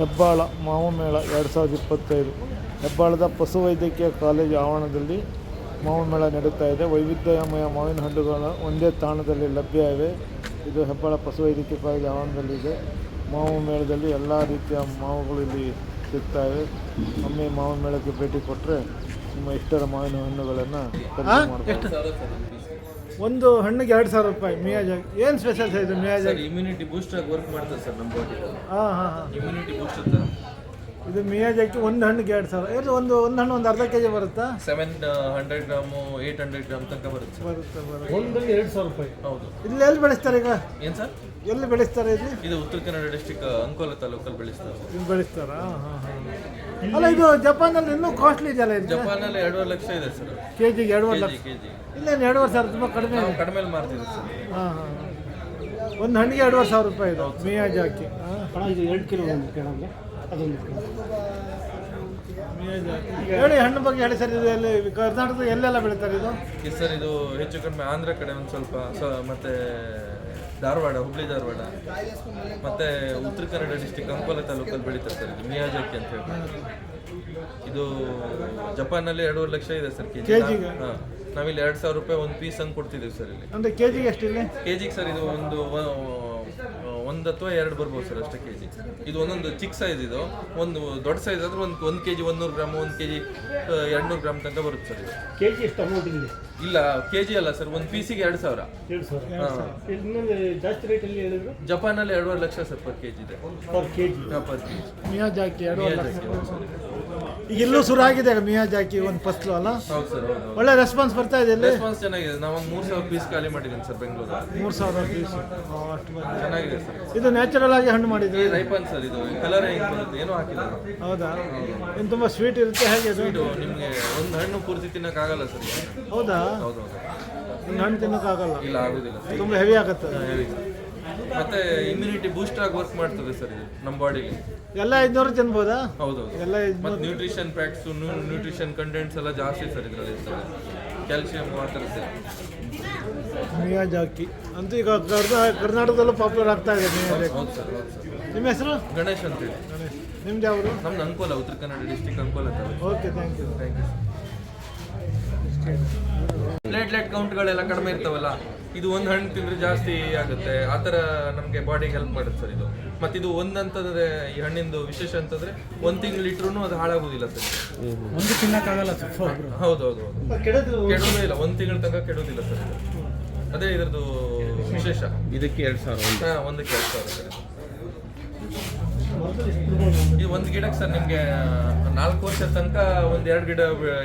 ಹೆಬ್ಬಾಳ ಮಾವು ಮೇಳ ಎರಡು ಸಾವಿರದ ಇಪ್ಪತ್ತೈದು. ಹೆಬ್ಬಾಳದ ಪಶುವೈದ್ಯಕೀಯ ಕಾಲೇಜು ಆವರಣದಲ್ಲಿ ಮಾವು ಮೇಳ ನಡೀತಾ ಇದೆ. ವೈವಿಧ್ಯಮಯ ಮಾವಿನ ಹಣ್ಣುಗಳು ಒಂದೇ ತಾಣದಲ್ಲಿ ಲಭ್ಯ ಇವೆ. ಇದು ಹೆಬ್ಬಾಳ ಪಶುವೈದ್ಯಕೀಯ ಕಾಲೇಜು ಆವರಣದಲ್ಲಿದೆ ಮಾವು ಮೇಳದಲ್ಲಿ ಎಲ್ಲ ರೀತಿಯ ಮಾವುಗಳು ಇಲ್ಲಿ ಸಿಗ್ತಾ ಇವೆ ಒಮ್ಮೆ ಮಾವಿನ ಮೇಳಕ್ಕೆ ಭೇಟಿ ಕೊಟ್ಟರೆ ನಿಮ್ಮ ಇಷ್ಟರ ಮಾವಿನ ಹಣ್ಣುಗಳನ್ನು ಖರೀದಿ ಮಾಡ್ಬೋದು. ಒಂದು ಹಣ್ಣಿಗೆ ಎರಡು ಸಾವಿರ ರೂಪಾಯಿ ಮಿಯಾಜಾಗಿ ಏನು ಸ್ಪೆಷಲ್ ಇದೆ sir Miyazaki immunity booster work ಮಾಡ್ತದೆ ಸರ್ ನಮ್ಮ ಬಾಡಿ ಹಾಂ ಹಾಂ ಹಾಂ. ಇಮ್ಯುನಿಟಿ ಬೂಸ್ಟರ್ ಥರ ಇದು ಮಿಯಾಜಾಕಿ ಒಂದು ಹಣ್ಣಿಗೆ ಎರಡು ಸಾವಿರ. ಇದು ಒಂದು ಒಂದು ಹಣ್ಣು ಒಂದು ಅರ್ಧ ಕೆ ಜಿ ಬರುತ್ತಾ seven hundred gram eight hundred gram ತನಕ ಬರುತ್ತೆ. ಬರುತ್ತೆ ಬರುತ್ತೆ. ಒಂದು ಎರಡು ಸಾವಿರ ರೂಪಾಯಿ. ಹೌದು. ಇಲ್ಲಿ ಎಲ್ಲಿ ಬೆಳೆಸ್ತಾರೆ ಈಗ? ಏನು ಸರ್? ಎಲ್ಲಿ ಬೆಳೆಸ್ತಾರೆ ಇಲ್ಲಿ? ಇದು ಉತ್ತರ ಕನ್ನಡ ಡಿಸ್ಟಿಕ್ ಅಂಕೋಲ ತಾಲೂಕಲ್ಲಿ ಬೆಳೆಸ್ತಾರೆ. ಇಲ್ಲಿ ಬೆಳೆಸ್ತಾರಾ? ಹಾಂ ಹಾಂ ಅಲ್ಲ ಇದು ಜಪಾನಲ್ಲಿ ಇನ್ನೂ ಕಾಸ್ಟ್ಲಿ ಇದೆಯಲ್ಲ ಇದು? ಜಪಾನಲ್ಲಿ ಎರಡೂವರೆ ಲಕ್ಷ ಇದೆ ಸರ್. ಕೆ ಜಿಗೆ ಎರಡೂವರೆ ಲಕ್ಷ. ಕೆ ಜಿ ಇಲ್ಲೇನು ಎರಡೂವರೆ ಸಾವಿರ ತುಂಬ ಕಡಿಮೆ ಇದೆ? ಕಡಿಮೆ ಮಾರ್ತೀವಿ ಸರ್. ಹಾಂ ಹಾಂ ಒಂದು ಹಣ್ಣಿಗೆ ಎರಡುವರೆ ಸಾವಿರ ರೂಪಾಯಿ ಇದು ಹಾಕಿ. ಹಾಂ. ಹಣ ಇದು ಎರಡು ಕಿಲೋ ಒಂದು ಕೆಳಗೆ. ಅದೊಂದು ಹೇಳಿ ಹಣ್ಣು ಬಗ್ಗೆ ಹೇಳಿ ಸರ್ ಇದು ಎಲ್ಲಿ ಕರ್ನಾಟಕದ ಎಲ್ಲೆಲ್ಲ ಬೆಳೀತಾರೆ ಇದು? ಸರ್ ಇದು ಹೆಚ್ಚು ಕಡಿಮೆ ಆಂಧ್ರ ಕಡೆ ಒಂದು ಸ್ವಲ್ಪ ಸ ಮತ್ತೆ ಧಾರವಾಡ ಹುಬ್ಳಿ ಧಾರವಾಡ ಮತ್ತೆ ಉತ್ತರ ಕನ್ನಡ ಡಿಸ್ಟಿಕ್ ಅಂಕೋಲ ತಾಲೂಕಲ್ಲಿ ಬೆಳೀತಾರೆ ಸರ್ ಇದು ಮಿಯಾಜಾಕಿ ಅಂತ ಹೇಳಿ ಇದು ಜಪಾನಲ್ಲಿ ಎರಡೂವರೆ ಲಕ್ಷ ಇದೆ ಸರ್ ಕೆ ಜಿ ಕೆಜಿಗೆ? ಹಾಂ ನಾವಿಲ್ಲಿ ಎರಡು ಸಾವಿರ ರೂಪಾಯಿ ಒಂದು ಪೀಸ್ ಹಂಗೆ ಕೊಡ್ತಿದ್ದೀವಿ ಸರ್ ಇಲ್ಲಿ. ಅಂದರೆ ಕೆ ಜಿಗೆ ಎಷ್ಟಿಲ್ಲಿ? ಕೆ ಜಿಗೆ ಸರ್ ಇದು ಒಂದು ಒಂದು ಅಥವಾ ಎರಡು ಬರ್ಬೋದು ಸರ್ ಅಷ್ಟೇ ಕೆ ಜಿ ಇದು ಒಂದೊಂದು ಚಿಕ್ಕ ಸೈಜ್ ಇದು. ಒಂದು ದೊಡ್ಡ ಸೈಜ್ ಆದ್ರೆ ಒಂದು ಒಂದು ಕೆ ಜಿ ಒಂದೂರು ಗ್ರಾಮ್ ಒಂದು ಕೆ ಜಿ ಎರಡುನೂರು ಗ್ರಾಮ್ ತನಕ ಬರುತ್ತೆ ಸರ್ ಇದು. ಕೆ ಜಿ ಎಷ್ಟು ಅಮೌಂಟ್ ಇದೆ? ಇಲ್ಲ ಕೆ ಜಿ ಅಲ್ಲ ಸರ್ ಒಂದು ಪೀಸಿಗೆ ಎರಡು ಸಾವಿರ. ಎರಡು ಸಾವಿರ ಹಾಂ. ಇನ್ನೊಂದು ಜಾಸ್ತಿ ರೇಟಲ್ಲಿ ಹೇಳಿದ್ರು? ಜಪಾನಲ್ಲಿ ಎರಡೂವರೆ lakh sir per K G ಇದೆ. Per K G per K G Miyazaki ಎರಡುವರೆ ಲಕ್ಷ. ಈಗ ಇಲ್ಲೂ ಶುರು ಆಗಿದೆ ಮಿಯಾಜಾಕಿ ಒಂದು ಫಸ್ಲು ಅಲ್ಲ? ಹೌದು ಸರ್ ಹೌದು ಒಳ್ಳೆ ರೆಸ್ಪಾನ್ಸ್ ಬರ್ತಾ ಇದೆ ಇಲ್ಲಿ? ರೆಸ್ಪಾನ್ಸ್ ಚೆನ್ನಾಗಿದೆ. ನಾವು ಮೂರು ಸಾವಿರ ಪೀಸ್ ಖಾಲಿ ಮಾಡಿದ್ದೀನಿ ಸರ್ ಬೆಂಗಳೂರಲ್ಲಿ ಮೂರು ಸಾವಿರ ಪೀಸ್ ಅಷ್ಟು ಬಂದಿದೆ. ಚೆನ್ನಾಗಿದೆ ಸರ್. ಇದು ನ್ಯಾಚುರಲ್ ಆಗಿ ಹಣ್ಣು ಮಾಡಿದ್ರಿ? ರೈಪನ್ ಸರ್ ಇದು ಕಲರ್ ಹೆಂಗೆ ಬರುತ್ತೆ? ಏನೂ ಹಾಕಿಲ್ಲ. ಹೌದಾ? ಇನ್ನು ತುಂಬ ಸ್ವೀಟ್ ಇರುತ್ತೆ ಹೇಗೆ ಇದು ಇದು ನಿಮಗೆ ಒಂದು ಹಣ್ಣು ಪೂರ್ತಿ ತಿನ್ನೋಕ್ಕಾಗಲ್ಲ ಸರ್. ಹೌದಾ? ಹೌದು ಹೌದು. ಹಣ್ಣು ತಿನ್ನೋಕ್ಕಾಗಲ್ಲ? ಇಲ್ಲ ಆಗೋದಿಲ್ಲ. ಸರ್ ತುಂಬ ಹೆವಿ ಆಗುತ್ತೆ. ಸರ್. ಮತ್ತೆ ಇಮ್ಯುನಿಟಿ ಬೂಸ್ಟ್ ಆಗಿ ವರ್ಕ್ ಮಾಡ್ತದೆ ಸರ್ ಇದು ನಮ್ಮ ಬಾಡಿಗೆ ಎಲ್ಲ ಐದ್ನೂರು ತಿನ್ಬೋದಾ? ಹೌದು ಎಲ್ಲ ಮತ್ತೆ ನ್ಯೂಟ್ರಿಷನ್ ಫ್ಯಾಕ್ಟ್ಸ್ ನ್ಯೂಟ್ರಿಷನ್ ಕಂಟೆಂಟ್ಸ್ ಎಲ್ಲ ಜಾಸ್ತಿ ಸರ್ ಇದರಲ್ಲಿ ಇರ್ತದೆ. ಕ್ಯಾಲ್ಸಿಯಂ ಆ ಥರದ್ದು ಮಿಯಾಜಾಕಿ ಅಂತೂ ಈಗ ಕರ್ನಾ ಕರ್ನಾಟಕದಲ್ಲೂ ಪಾಪ್ಯುಲರ್ ಆಗ್ತಾ ಇದೆ ಹೌದು ಸರ್ ಹೌದು ಸರ್ ನಿಮ್ಮ ಹೆಸರು? ಗಣೇಶ್ ಅಂತ ಹೇಳಿ. ನಿಮ್ದು ಯಾವರು ನಮ್ದು Ankola Uttara Kannada district Ankola okay thank you thank you platelet ಕೌಂಟ್ಗಳೆಲ್ಲ ಕಡಿಮೆ ಇರ್ತಾವಲ್ಲ ಇದು ಒಂದು ಹಣ್ಣು ತಿಂದ್ರೆ ಜಾಸ್ತಿ ಆಗುತ್ತೆ. ಆ ಥರ ನಮಗೆ ಬಾಡಿಗೆ ಹೆಲ್ಪ್ ಮಾಡುತ್ತೆ ಸರ್ ಇದು. ಮತ್ತು ಇದು ಒಂದಂತಂದ್ರೆ ಈ ಹಣ್ಣಿಂದು ವಿಶೇಷ ಅಂತಂದ್ರೆ ಒಂದು ತಿಂಗಳು ಇಟ್ರೂ ಅದು ಹಾಳಾಗೋದಿಲ್ಲ ಸರ್. ಒಂದು ತಿನ್ನಕ್ಕಾಗಲ್ಲ ಸರ್ ಹೌದು ಹೌದು ಹೌದು. ಕೆಡದು ಇಲ್ಲ ಒಂದು ತಿಂಗಳ ತನಕ ಕೆಡೋದಿಲ್ಲ ಸರ್ ಇದು. ಅದೇ ಇದ್ರದ್ದು ವಿಶೇಷ. ಇದಕ್ಕೆ ಎರಡು ಸಾವಿರ ಒಂದು. ಹಾಂ ಒಂದಕ್ಕೆ ಎರಡು ಸಾವಿರ ಸರ್. ಇದು ಒಂದು ಗಿಡಕ್ಕೆ ಸರ್ ನಿಮಗೆ ನಾಲ್ಕು ವರ್ಷ ತನಕ ಒಂದು ಎರಡು ಗಿಡ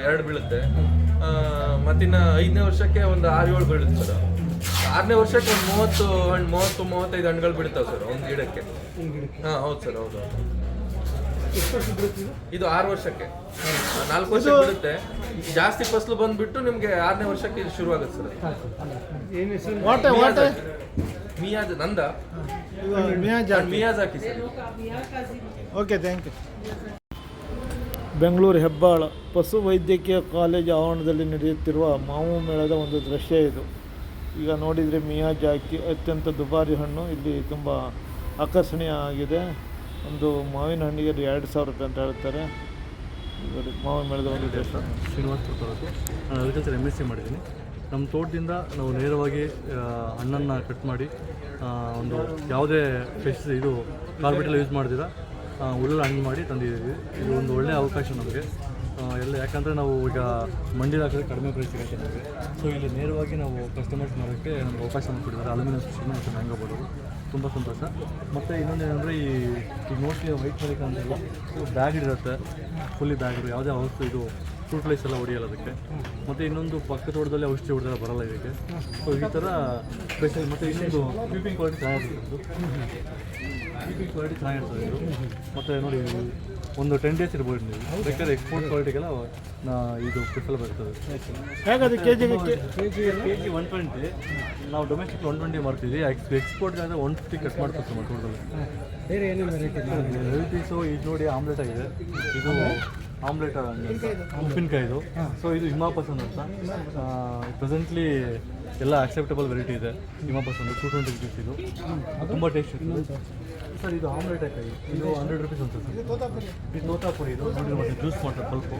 ಎರಡು ಬೀಳುತ್ತೆ. ಮತ್ತಿನ್ನ ಐದನೇ ವರ್ಷಕ್ಕೆ ಒಂದು ಆರು ಏಳು ಬೀಳುತ್ತೆ ಸರ್. ಆರನೇ ವರ್ಷಕ್ಕೆ ಒಂದು ಮೂವತ್ತು ಹಣ್ಣು ಮೂವತ್ತು ಮೂವತ್ತೈದು ಹಣ್ಣುಗಳು ಬಿಡ್ತಾವೆ ಸರ್ ಒಂದು ಗಿಡಕ್ಕೆ. ಹಾಂ ಹೌದು ಸರ್ ಹೌದು ಹೌದು. ಇದು? ಆರು ವರ್ಷಕ್ಕೆ. ನಾಲ್ಕು ವರ್ಷ ಬಿಡುತ್ತೆ ಜಾಸ್ತಿ ಫಸಲು ಬಂದ್ಬಿಟ್ಟು ನಿಮಗೆ ಆರನೇ ವರ್ಷಕ್ಕೆ ಇದು ಶುರು ಆಗುತ್ತೆ ಸರ್ ಏನು ಹೆಸರು? ವಾಟೆ ವಾಟೆ. ಮಿಯಾಜ್ ನಂದ? ಮಿಯಾಜ್ Miyazaki. Sir. Okay thank you Bengaluru Hebbal ಪಶು ವೈದ್ಯಕೀಯ ಕಾಲೇಜು ಆವರಣದಲ್ಲಿ ನಡೆಯುತ್ತಿರುವ ಮಾವು ಮೇಳದ ಒಂದು ದೃಶ್ಯ ಇದು. ಈಗ ನೋಡಿದರೆ ಮಿಯಾ ಜಾಕಿ ಅತ್ಯಂತ ದುಬಾರಿ ಹಣ್ಣು. ಇಲ್ಲಿ ತುಂಬ ಆಕರ್ಷಣೀಯ ಆಗಿದೆ. ಒಂದು ಮಾವಿನ ಹಣ್ಣಿಗೆ ಎರಡು ಸಾವಿರ ರೂಪಾಯಿ ಅಂತ ಹೇಳ್ತಾರೆ. ಮಾವು ಮೇಳದ ಒಂದು ಶ್ರೀನಿವಾಸ್ ನಾನು ಎಂ ಎಸ್ ಸಿ ಮಾಡಿದ್ದೀನಿ. ನಮ್ಮ ತೋಟದಿಂದ ನಾವು ನೇರವಾಗಿ ಹಣ್ಣನ್ನು ಕಟ್ ಮಾಡಿ ಒಂದು ಯಾವುದೇ ಪೆಸ್ಟ್ ಇದು ಕಾರ್ಬಿಟೆಲ್ಲ ಯೂಸ್ ಮಾಡ್ದಿರ ಉಳ್ಳ ಹಣ್ಣು ಮಾಡಿ ತಂದಿದ್ದೀವಿ. ಇದು ಒಂದು ಒಳ್ಳೆಯ ಅವಕಾಶ ನಮಗೆ. ಎಲ್ಲ ಯಾಕಂದರೆ ನಾವು ಈಗ ಮಂಡಿ ಹಾಕಿದ್ರೆ ಕಡಿಮೆ ಪ್ರೈಸ್ ಸಿಗುತ್ತೆ ನಮಗೆ. ಸೊ ಇಲ್ಲಿ ನೇರವಾಗಿ ನಾವು ಕಸ್ಟಮರ್ಸ್ ಮಾಡೋಕ್ಕೆ ನಮ್ಗೆ ಅವಕಾಶ ಕೊಟ್ಟಿದ್ದಾರೆ ಅಲ್ಯೂಮಿನಿಯಂ ಸ್ಟೇಷನ್ ಮತ್ತು ಮ್ಯಾಂಗೋ ಬೋರ್ಡು ತುಂಬ ಸಂತೋಷ. ಮತ್ತು ಇನ್ನೊಂದೇನೆಂದರೆ ಈ ಈಗ ಮೋಸ್ಟ್ಲಿ ವೈಟ್ ಮಲಿಕ ಅಂತೆಲ್ಲ ಬ್ಯಾಗ್ ಇರುತ್ತೆ. ಫುಲ್ಲಿ ಬ್ಯಾಗ್ ಯಾವುದೇ ಅವಸ್ಥೆ ಇದು ಫ್ರೂಟ್ ಫ್ಲೈಸ್ ಎಲ್ಲ ಹೊಡಿಯಲ್ಲ ಅದಕ್ಕೆ. ಮತ್ತು ಇನ್ನೊಂದು ಪಕ್ಕ ತೋಟದಲ್ಲಿ ಔಷಧಿ ಹೊಡೆದ್ರೆ ಬರಲ್ಲ ಇದಕ್ಕೆ. ಸೊ ಈ ಥರ ಸ್ಪೆಷಲ್ ಮತ್ತು ಇನ್ನೊಂದು ಕ್ಯೂಪಿಂಗ್ ಕ್ವಾಲಿಟಿ ಚೆನ್ನಾಗಿರ್ತದೆ ಪೀಪಿಂಗ್ ಕ್ವಾಲಿಟಿ ಚೆನ್ನಾಗಿರ್ತದೆ ಇದು. ಮತ್ತು ನೋಡಿ ಒಂದು ಟೆನ್ ಡೇಸ್ ಇರ್ಬೋದು ನೀವು. ಬೇಕಾದ್ರೆ ಎಕ್ಸ್ಪೋರ್ಟ್ ಕ್ವಾಲಿಟಿಗೆಲ್ಲ ಇದು ಪ್ರಿಫಲ್ ಬರ್ತದೆ. ಹೇಗದು K G K G K G one twenty ನಾವು ಡೊಮೆಸ್ಟಿಕ್ ಒನ್ ಟ್ವೆಂಟಿ ಮಾಡ್ತೀವಿ ಎಕ್ಸ್ ಎಕ್ಸ್ಪೋರ್ಟ್ ಆದರೆ ಒನ್ ಫಿಫ್ಟಿ ಕಟ್ ಮಾಡ್ಕೊಡ್ತೀವಿ ನಮ್ಮ ಟೋಟಲ್ ಬೇರೆ ಏನೇನು ವೆರೈಟಿ ವೆರೈಟೀಸು ಇದು ನೋಡಿ ಆಮ್ಲೆಟ್ ಆಗಿದೆ. ಇದು ಆಮ್ಲೆಟ್ ಉಪ್ಪಿನಕಾಯಿದು ಸೊ ಇದು. ಹಿಮಾಪಸನ್ ಅಂತ. ಪ್ರೆಸೆಂಟ್ಲಿ ಎಲ್ಲ ಅಕ್ಸೆಪ್ಟಬಲ್ ವೆರೈಟಿ ಇದೆ. ಹಿಮಾಪಸನ್ ಟೂ ಟ್ವೆಂಟಿ ರುಪೀಸ್ ಇದು. ತುಂಬ ಟೇಸ್ಟ್ ಇರ್ತದೆ ಸರ್ ಇದು ಆಮ್ಲೆಟ್ ಕಾಯಿ ಇದು ಹಂಡ್ರೆಡ್ ರುಪೀಸ್ ಅಂತ ಸರ್ ಇದು ತೋತಾಪುರಿ. ಇದು ನೋಡಿದ್ರೆ ಮತ್ತೆ ಜ್ಯೂಸ್ ಮಾಡ್ತಾರೆ ಪಲ್ಪು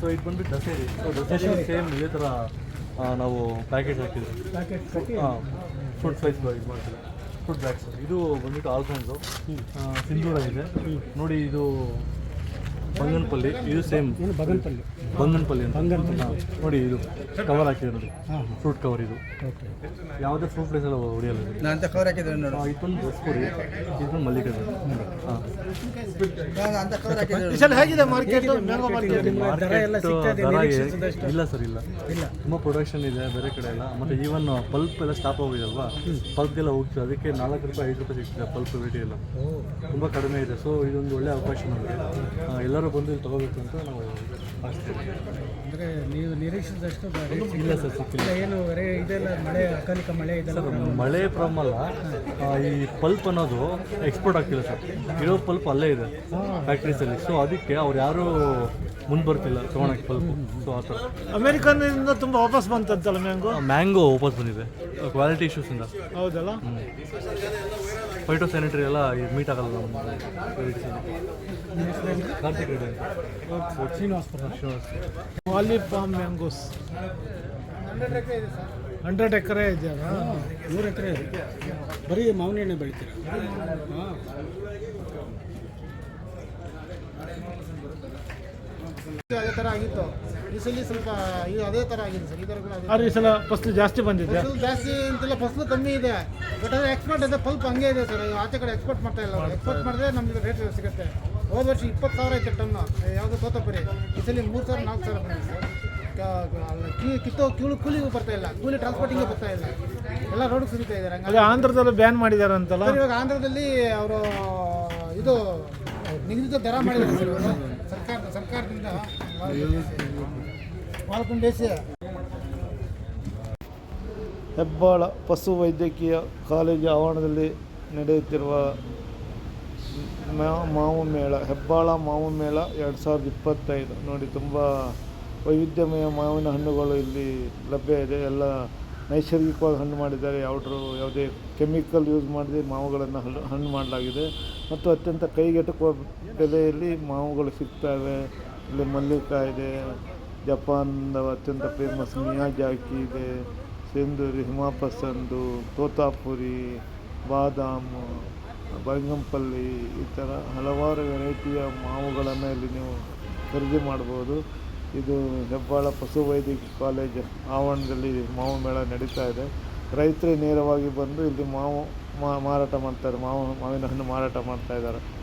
ಸೊ ಇದು ಬಂದ್ಬಿಟ್ಟು ದಸೇರಿ. ಸೊ ದಸೇರಿ. ಸೇಮ್ ಇದೇ ಥರ ನಾವು ಪ್ಯಾಕೆಟ್ ಹಾಕಿದ್ವಿ. ಹಾಂ ಫ್ರೂಟ್ ಇದು ಮಾಡ್ತೀವಿ. ಫ್ರೂಟ್ ಬ್ಯಾಗ್ಸ್ ಇದು ಬಂದ್ಬಿಟ್ಟು ಆಲ್ಫೋನ್ಸು ಸಿಂಧೂರ ಇದೆ. ನೋಡಿ ಇದು ಬಂಗನಪಲ್ಲಿ ಇದು ಸೇಮ್ ಏನು ಬಗನ್ಪಲ್ಲಿ? ಬಂಗನಪಲ್ಲಿ ಅಂತ. ಬಂಗನಪಲ್ಲಿ. ನೋಡಿ ಇದು ಕವರ್ ಹಾಕಿದೆ ನೋಡಿ ಫ್ರೂಟ್ ಕವರ್ ಇದು. ಓಕೆ. ಯಾವುದೇ ಫ್ರೂಟ್ ಪ್ಲೇಸ್ ಎಲ್ಲ ಹೊಡಿಯಲ್ಲ ಇದು. ನಾನು ಅಂತ ಕವರ್ ಹಾಕಿದ್ರೆ ನೋಡಿ. ಆ, ಇದೊಂದು ಮಲ್ಲಿಗೆ ಹಾಂ. ನಾನು ಅಂತ ಕವರ್ ಹಾಕಿದ್ರೆ ಈ ಸಲ ಹೇಗಿದೆ ಮಾರ್ಕೆಟ್ ಮ್ಯಾಂಗೋ ಮಾರ್ಕೆಟ್ ದರ ಎಲ್ಲ ಇಲ್ಲ ಸರ್ ಇಲ್ಲ. ಇಲ್ಲ. ತುಂಬ ಪ್ರೊಡಕ್ಷನ್ ಇದೆ ಬೇರೆ ಕಡೆ ಎಲ್ಲ. ಮತ್ತೆ ಈವನ್ ಪಲ್ಪ್ ಎಲ್ಲ ಸ್ಟಾಪ್ ಆಗಿದೆಲ್ವಾ ಪಲ್ಪ್ ಎಲ್ಲ ಹೋಗ್ತದೆ. ಅದಕ್ಕೆ ನಾಲ್ಕು ರೂಪಾಯಿ ಐದು ರೂಪಾಯಿ ಸಿಗ್ತದೆ ಪಲ್ಪ್ ರೇಟ್ ಎಲ್ಲ. ತುಂಬ ಕಡಿಮೆ ಇದೆ. ಸೊ ಇದೊಂದು ಒಳ್ಳೆ ಅವಕಾಶ ನಮಗೆ. ಆ, ಎಲ್ಲರೂ ಬಂದು ಇಲ್ಲಿ ತೊಗೋಬೇಕು ಅಂತ ನಾವು ಅಂದರೆ ನೀವು ನಿರೀಕ್ಷಿಸಿದಷ್ಟು ಇಲ್ಲ ಸರ್ ಸಿಕ್ಕಿಲ್ಲ ಇಲ್ಲ ಏನು ರೇ ಇದೆಲ್ಲ ಮಳೆ ಅಕಾಲಿಕ ಮಳೆ ಇದೆಲ್ಲ ಮಳೆ ಪ್ರಾಬ್ಲಮ್ ಅಲ್ಲ ಆ, ಈ ಪಲ್ಪ್ ಅನ್ನೋದು ಎಕ್ಸ್ಪೋರ್ಟ್ ಆಗ್ತಿಲ್ಲ ಸರ್. ಇರೋ ಪಲ್ಪ್ ಅಲ್ಲೇ ಇದೆ ಫ್ಯಾಕ್ಟ್ರೀಸಲ್ಲಿ ಸೊ ಅದಕ್ಕೆ ಅವ್ರು ಯಾರೂ ಮುಂದೆ ಬರ್ತಿಲ್ಲ ತೊಗೊಳಕ್ಕೆ ಪಲ್ಪ್. ಸೊ ಆ ಥರ. ಅಮೆರಿಕನ್ನಿಂದ ತುಂಬ ವಾಪಸ್ ಬಂತಂತಲ್ಲ ಮ್ಯಾಂಗೋ? ಮ್ಯಾಂಗೋ ವಾಪಸ್ ಬಂದಿದೆ. ಕ್ವಾಲಿಟಿ ಇಶ್ಯೂಸಿಂದ ಹೌದಲ್ಲ? ಫೈಟೋ ಸ್ಯಾನಿಟರಿ ಎಲ್ಲ ಮೀಟ್ ಆಗಲ್ಲ ನಮ್ಮ varieties ಅಲ್ಲಿ. ಕಾರ್ತಿಕ್ ರೆಡ್ಡಿ ಅಂತ. ಶ್ರೀನಿವಾಸಪುರ ವಾಲಿ ಮ್ಯಾಂಗೋಸ್ ಹಂಡ್ರೆಡ್ ಎಕರೆ ಇದೆಯಲ್ಲ ನೂರು ಎಕರೆ ಇದೆ. ಬರೀ ಮಾವಿನ ಎಣ್ಣೆ ಬೆಳಿತೀರ? ಹಾಂ. ಅದೇ ಥರ ಆಗಿತ್ತು. ಈ ಸಲ ಸ್ವಲ್ಪ ಇದು ಅದೇ ಥರ ಆಗಿದೆ ಸರ್ ಈ ಥರ ಕೂಡ ಅದೇ ಆದ್ರೆ ಈ ಸಲ ಜಾಸ್ತಿ ಬಂದಿದೆ ಫಸಲು ಜಾಸ್ತಿ ಅಂತಿಲ್ಲ ಫಸಲು ಕಮ್ಮಿ ಇದೆ. ಬಟ್ ಅದೇ ಎಕ್ಸ್ಪೋರ್ಟ್ ಇದೆ ಪಲ್ಪ್ ಹಂಗೆ ಇದೆ ಸರ್. ಆಚೆ ಕಡೆ ಎಕ್ಸ್ಪೋರ್ಟ್ ಮಾಡ್ತಾ ಇಲ್ಲ ಎಕ್ಸ್ಪೋರ್ಟ್ ಮಾಡಿದ್ರೆ ನಮಗೆ ರೇಟ್ ಸಿಗುತ್ತೆ. ಹೋದ ವರ್ಷ ಇಪ್ಪತ್ತು ಸಾವಿರ ಐತೆ ಟನ್ನು ಯಾವುದೋ ತೋತಪುರಿ ಈ ಸಲ ಮೂರು ಸಾವಿರ ನಾಲ್ಕು ಸಾವಿರ ಬಂದಿದೆ ಸರ್. ಕ- ಕ- ಅಲ್ಲ, ಕಿ ಕಿತ್ತೋ ಕೂಲಿ ಕೂಲಿಗೂ ಬರ್ತಾ ಇಲ್ಲ. ಕೂಲಿ ಟ್ರಾನ್ಸ್ಪೋರ್ಟಿಂಗೇ ಬರ್ತಾ ಇಲ್ಲ. ಎಲ್ಲ ರೋಡ್ ಸುರಿತಾ ಇದ್ದಾರೆ. ಹಂಗಾಗಿ ಅದೇ ಆಂಧ್ರದಲ್ಲೂ ಬ್ಯಾನ್ ಮಾಡಿದಾರಂತಲ್ಲ ಸರ್ ಇವಾಗ ಆಂಧ್ರದಲ್ಲಿ ಅವರು ಇದು ನಿಗದಿತ ದರ ಮಾಡಿದ್ದಾರೆ ಸರ್ ಇವಾಗ. ಸರ್ಕಾರ ಸರ್ಕಾರದಿಂದ ಹೆಬ್ಬಾಳ ಪಶು ವೈದ್ಯಕೀಯ ಕಾಲೇಜು ಆವರಣದಲ್ಲಿ ನಡೆಯುತ್ತಿರುವ ಮಾವು ಮೇಳ ಹೆಬ್ಬಾಳ ಮಾವು ಮೇಳ ಎರಡು ಸಾವಿರದ ಇಪ್ಪತ್ತೈದು. ನೋಡಿ ತುಂಬ ವೈವಿಧ್ಯಮಯ ಮಾವಿನ ಹಣ್ಣುಗಳು ಇಲ್ಲಿ ಲಭ್ಯ ಇದೆ. ಎಲ್ಲ ನೈಸರ್ಗಿಕವಾಗಿ ಹಣ್ಣು ಮಾಡಿದ್ದಾರೆ. ಯಾವುದ್ರ ಯಾವುದೇ ಕೆಮಿಕಲ್ ಯೂಸ್ ಮಾಡದೆ ಮಾವುಗಳನ್ನು ಹಣ್ಣು ಹಣ್ಣು ಮಾಡಲಾಗಿದೆ. ಮತ್ತು ಅತ್ಯಂತ ಕೈಗೆಟುಕುವ ಬೆಲೆಯಲ್ಲಿ ಮಾವುಗಳು ಸಿಗ್ತವೆ. ಇಲ್ಲಿ ಮಲ್ಲಿಕಾಯಿ ಇದೆ ಜಪಾನ್ದ ಅತ್ಯಂತ ಫೇಮಸ್ ಮಿಯಾಜಾಕಿ ಇದೆ ಸಿಂಧೂರಿ ಹಿಮಾಪಸಂದು, ತೋತಾಪುರಿ, ಬಾದಾಮು ಬಂಗಂಪಲ್ಲಿ ಈ ಥರ ಹಲವಾರು ವೆರೈಟಿಯ ಮಾವುಗಳನ್ನು ಇಲ್ಲಿ ನೀವು ಖರೀದಿ ಮಾಡ್ಬೋದು. ಇದು ಹೆಬ್ಬಾಳ ಪಶುವೈದ್ಯಕೀಯ ಕಾಲೇಜ್ ಆವರಣದಲ್ಲಿ ಮಾವು ಮೇಳ ನಡೀತಾ ಇದೆ. ರೈತರೇ ನೇರವಾಗಿ ಬಂದು ಇಲ್ಲಿ ಮಾವು ಮಾರಾಟ ಮಾಡ್ತಾರೆ. ಮಾವು, ಮಾವಿನ ಹಣ್ಣು ಮಾರಾಟ ಮಾಡ್ತಾ ಇದ್ದಾರೆ.